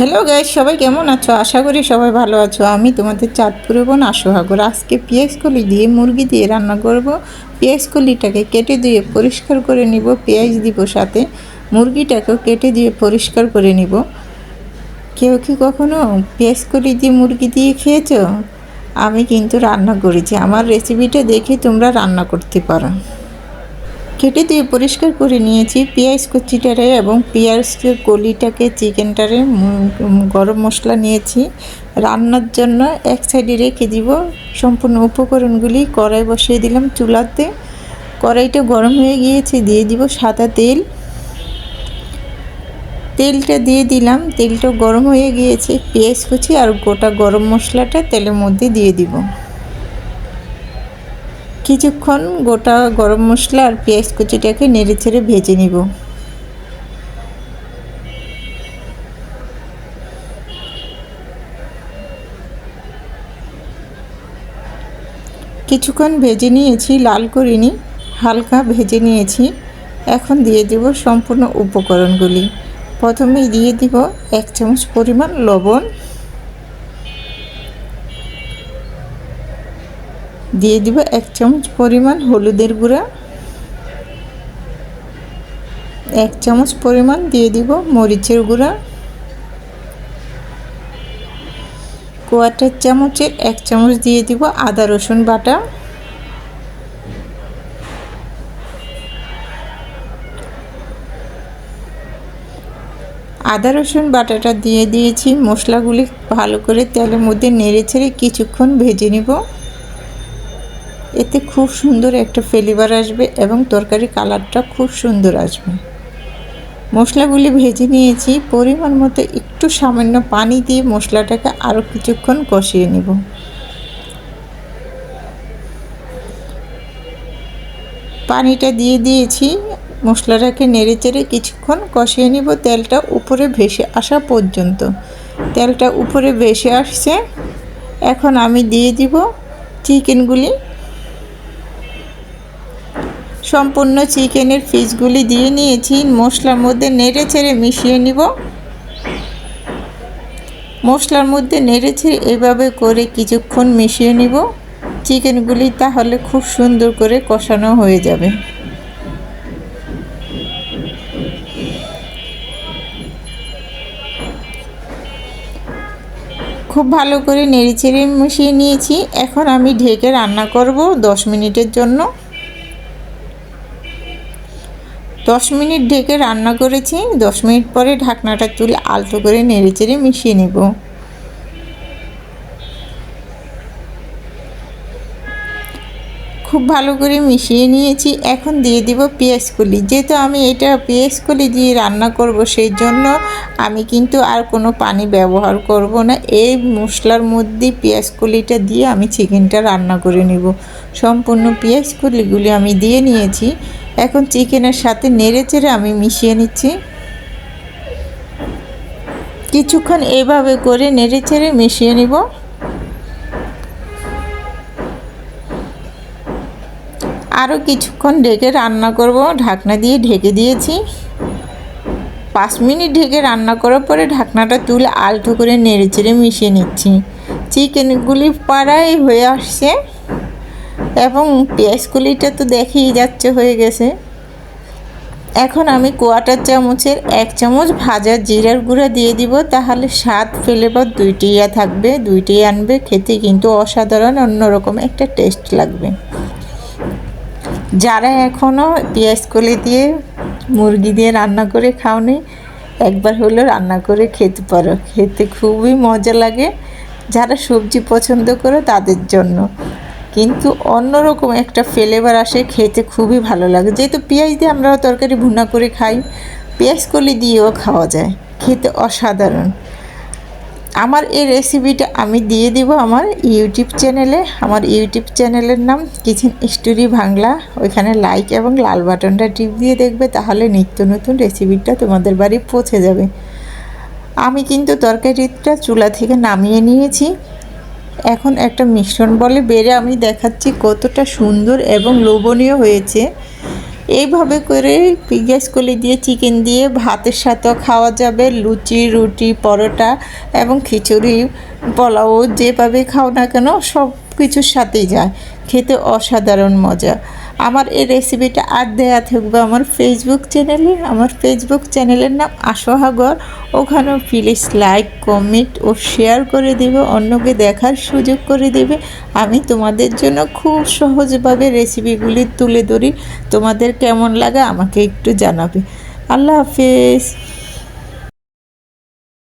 Hello guys সবাই কেমন আছো? আশা করি সবাই ভালো আছো। আমি তোমাদের চাঁদপুরে বোন আশোহাগর আজকে পেঁয়াজ কলি দিয়ে মুরগি দিয়ে রান্না করব। পেঁয়াজ কলিটাকে কেটে দিয়ে পরিষ্কার করে নিব পেঁয়াজ দিব সাথে। মুরগিটাকেও কেটে দিয়ে পরিষ্কার করে নিব। কেউ কি কখনো পেঁয়াজ কলি দিয়ে মুরগি দিয়ে খেয়েছো? আমি কিন্তু রান্না করেছি। আমার রেসিপিটা দেখে তোমরা রান্না করতে পারো। কেটে দিয়ে পরিষ্কার করে নিয়েছি। পেঁয়াজ কুচিটারে এবং পেঁয়াজের কলিটাকে চিকেনটারে গরম মশলা নিয়েছি। রান্নার জন্য এক সাইডে রেখে দিব। সম্পূর্ণ উপকরণগুলি কড়াই বসিয়ে দিলাম চুলাতে। কড়াইটা গরম হয়ে গিয়েছে, দিয়ে দিব সাদা তেল। তেলটা দিয়ে দিলাম। তেলটা গরম হয়ে গিয়েছে। পেঁয়াজ কুচি আর গোটা গরম মশলাটা তেলের মধ্যে দিয়ে দিব। কিছুক্ষণ গোটা গরম মশলা আর পেঁয়াজ কুচিটাকে নেড়ে ছেড়ে ভেজে নিব। কিছুক্ষণ ভেজে নিয়েছি, লাল করিনি, হালকা ভেজে নিয়েছি। এখন দিয়ে দেব সম্পূর্ণ উপকরণগুলি। প্রথমেই দিয়ে দিব এক চামচ পরিমাণ লবণ। দিয়ে দিব এক চামচ পরিমাণ হলুদের গুঁড়া। এক চামচ পরিমাণ দিয়ে দিব মরিচের গুঁড়া। কোয়াটার চামচের এক চামচ দিয়ে দিব আদা রসুন বাটা। আদা রসুন বাটাটা দিয়ে দিয়েছি, মশলাগুলি ভালো করে তেলের মধ্যে নেড়ে ছেড়ে কিছুক্ষণ ভেজে নিব। এতে খুব সুন্দর একটা ফ্লেভার আসবে এবং তরকারি কালারটা খুব সুন্দর আসবে। মশলাগুলি ভেজে নিয়েছি, পরিমাণ মতো একটু সামান্য পানি দিয়ে মশলাটাকে আরও কিছুক্ষণ কষিয়ে নেব। পানিটা দিয়ে দিয়েছি, মশলাটাকে নেড়ে চেড়ে কিছুক্ষণ কষিয়ে নিব। তেলটা উপরে ভেসে আসা পর্যন্ত। তেলটা উপরে ভেসে আসছে। এখন আমি দিয়ে দিব চিকেনগুলি। সম্পূর্ণ চিকেনের পিসগুলি দিয়ে নিয়েছি। মশলার মধ্যে নেড়ে ছেড়ে মিশিয়ে নিব। মশলার মধ্যে নেড়ে ছেড়ে এভাবে করে কিছুক্ষণ মিশিয়ে নিব। চিকেনগুলি তাহলে খুব সুন্দর করে কষানো হয়ে যাবে। খুব ভালো করে নেড়ে চেড়ে মিশিয়ে নিয়েছি। এখন আমি ঢেকে রান্না করব দশ মিনিটের জন্য। দশ মিনিট ঢেকে রান্না করেছি, দশ মিনিট পরে ঢাকনাটা তুলে আলতো করে নেড়ে চেড়ে মিশিয়ে নেব। খুব ভালো করে মিশিয়ে নিয়েছি। এখন দিয়ে দিব পেঁয়াজ কলি। যেহেতু আমি এটা পেঁয়াজ কলি দিয়ে রান্না করব সেই জন্য আমি কিন্তু আর কোনো পানি ব্যবহার করব না। এই মশলার মধ্যে পেঁয়াজ কলিটা দিয়ে আমি চিকেনটা রান্না করে নেব। সম্পূর্ণ পেঁয়াজ কলিগুলি আমি দিয়ে নিয়েছি। এখন চিকেনের সাথে নেড়ে চেড়ে আমি মিশিয়ে নিচ্ছি। কিছুক্ষণ এভাবে করে নেড়ে চেড়ে মিশিয়ে নিব। আরও কিছুক্ষণ ঢেকে রান্না করব। ঢাকনা দিয়ে ঢেকে দিয়েছি। পাঁচ মিনিট ঢেকে রান্না করার পরে ঢাকনাটা তুলে আলতো করে নেড়ে চেড়ে মিশিয়ে নিচ্ছি। চিকেনগুলি পাড়াই হয়ে আসছে এবং পেঁয়াজগুলিটা তো দেখেই যাচ্ছে হয়ে গেছে। এখন আমি কোয়াটার চামচের এক চামচ ভাজা জিরার গুঁড়া দিয়ে দিব, তাহলে স্বাদ ফেলে ফ্লেভার দুইটিই থাকবে, দুইটিই আনবে, খেতে কিন্তু অসাধারণ, অন্যরকম একটা টেস্ট লাগবে। যারা এখনও পেঁয়াজ কলি দিয়ে মুরগি দিয়ে রান্না করে খাওনি, একবার হলেও রান্না করে খেতে পারো। খেতে খুবই মজা লাগে। যারা সবজি পছন্দ করে তাদের জন্য। কিন্তু অন্যরকম একটা ফ্লেভার আসে, খেতে খুবই ভালো লাগে। যেহেতু পেঁয়াজ দিয়ে আমরা তরকারি ভুনা করে খাই, পেঁয়াজ কলি দিয়েও খাওয়া যায়। খেতে অসাধারণ। আমার এই রেসিপিটা আমি দিয়ে দিব আমার ইউটিউব চ্যানেলে আমার ইউটিউব চ্যানেলের নাম কিচেন স্টোরি বাংলা ওইখানে লাইক এবং লাল বাটনটা টিপ দিয়ে দেখবে, তাহলে নিত্য নতুন রেসিপিটা তোমাদের বাড়ি পৌঁছে যাবে। আমি কিন্তু তরকারিটা চুলা থেকে নামিয়ে নিয়েছি। এখন একটা মিশ্রণ বলে বেড়ে আমি দেখাচ্ছি কতটা সুন্দর এবং লোভনীয় হয়েছে। এইভাবে করে পেঁয়াজ কলি দিয়ে চিকেন দিয়ে ভাতের সাথেও খাওয়া যাবে, লুচি, রুটি, পরোটা এবং খিচুড়ি পোলাও যেভাবে খাও না কেন সব কিছুর সাথেই যায়। খেতে অসাধারণ মজা। আমার এই রেসিপিটা আর দেয়া থাকবে আমার ফেসবুক চ্যানেলে আমার ফেসবুক চ্যানেলের নাম আশোহাগর ওখানেও প্লিজ লাইক কমেন্ট ও শেয়ার করে দেবে। অন্যকে দেখার সুযোগ করে দেবে। আমি তোমাদের জন্য খুব সহজভাবে রেসিপিগুলি তুলে ধরি। তোমাদের কেমন লাগে আমাকে একটু জানাবে। আল্লাহ হাফেজ।